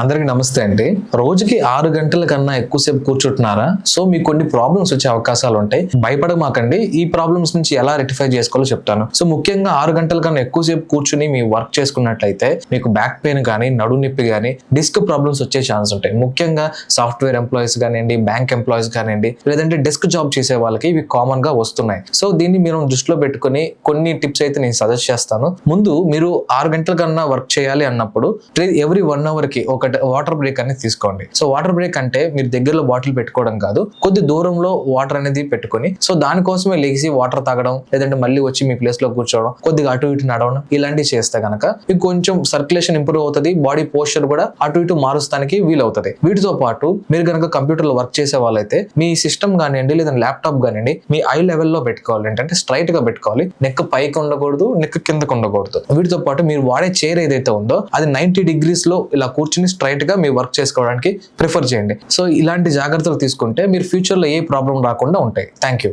అందరికి నమస్తే అండి. రోజుకి ఆరు గంటల కన్నా ఎక్కువసేపు కూర్చుంటున్నారా? సో మీకు కొన్ని ప్రాబ్లమ్స్ వచ్చే అవకాశాలు ఉంటాయి. భయపడమాకండి. ఈ ప్రాబ్లమ్స్ నుంచి ఎలా రెక్టిఫై చేసుకోవాలో చెప్తాను. సో ముఖ్యంగా ఆరు గంటల కన్నా ఎక్కువసేపు కూర్చుని మీ వర్క్ చేసుకున్నట్లయితే మీకు బ్యాక్ పెయిన్ కానీ నడు నొప్పి కానీ డిస్క్ ప్రాబ్లమ్స్ వచ్చే ఛాన్స్ ఉంటాయి. ముఖ్యంగా సాఫ్ట్వేర్ ఎంప్లాయీస్ కానివ్వండి బ్యాంక్ ఎంప్లాయీస్ కానివ్వండి లేదంటే డెస్క్ జాబ్ చేసే వాళ్ళకి ఇవి కామన్గా వస్తున్నాయి. సో దీన్ని మీరు దృష్టిలో పెట్టుకొని కొన్ని టిప్స్ అయితే నేను సజెస్ట్ చేస్తాను. ముందు మీరు ఆరు గంటల కన్నా వర్క్ చేయాలి అన్నప్పుడు ఎవ్రీ వన్ అవర్కి ఒక వాటర్ బ్రేక్ అనేది తీసుకోండి. సో వాటర్ బ్రేక్ అంటే మీరు దగ్గరలో బాటిల్ పెట్టుకోవడం కాదు కొద్ది దూరంలో వాటర్ అనేది పెట్టుకొని సో దానికోసమే లేచి వాటర్ తాగడం లేదంటే మళ్ళీ వచ్చి మీ ప్లేస్లో కూర్చోవడం కొద్దిగా అటు ఇటు నడవడం ఇలాంటివి చేస్తే గనక మీకు కొంచెం సర్క్యులేషన్ ఇంప్రూవ్ అవుతుంది బాడీ పోస్చర్ కూడా అటు ఇటు మారుస్తానికి వీలవుతుంది. వీటితో పాటు మీరు కనుక కంప్యూటర్లో వర్క్ చేసే వాళ్ళైతే మీ సిస్టమ్ కానివ్వండి లేదా ల్యాప్టాప్ కానివ్వండి మీ ఐ లెవెల్లో పెట్టుకోవాలి. ఏంటంటే స్ట్రైట్గా పెట్టుకోవాలి. నెక్ పైకి ఉండకూడదు నెక్ కిందకు ఉండకూడదు. వీటితో పాటు మీరు వాడే చైర్ ఏదైతే ఉందో అది నైన్టీ డిగ్రీస్లో ఇలా కూర్చుని స్ట్రైట్గా మీ వర్క్ చేసుకోవడానికి ప్రిఫర్ చేయండి. సో ఇలాంటి జాగ్రత్తలు తీసుకుంటే మీరు ఫ్యూచర్లో ఏ ప్రాబ్లం రాకుండా ఉంటాయి. Thank you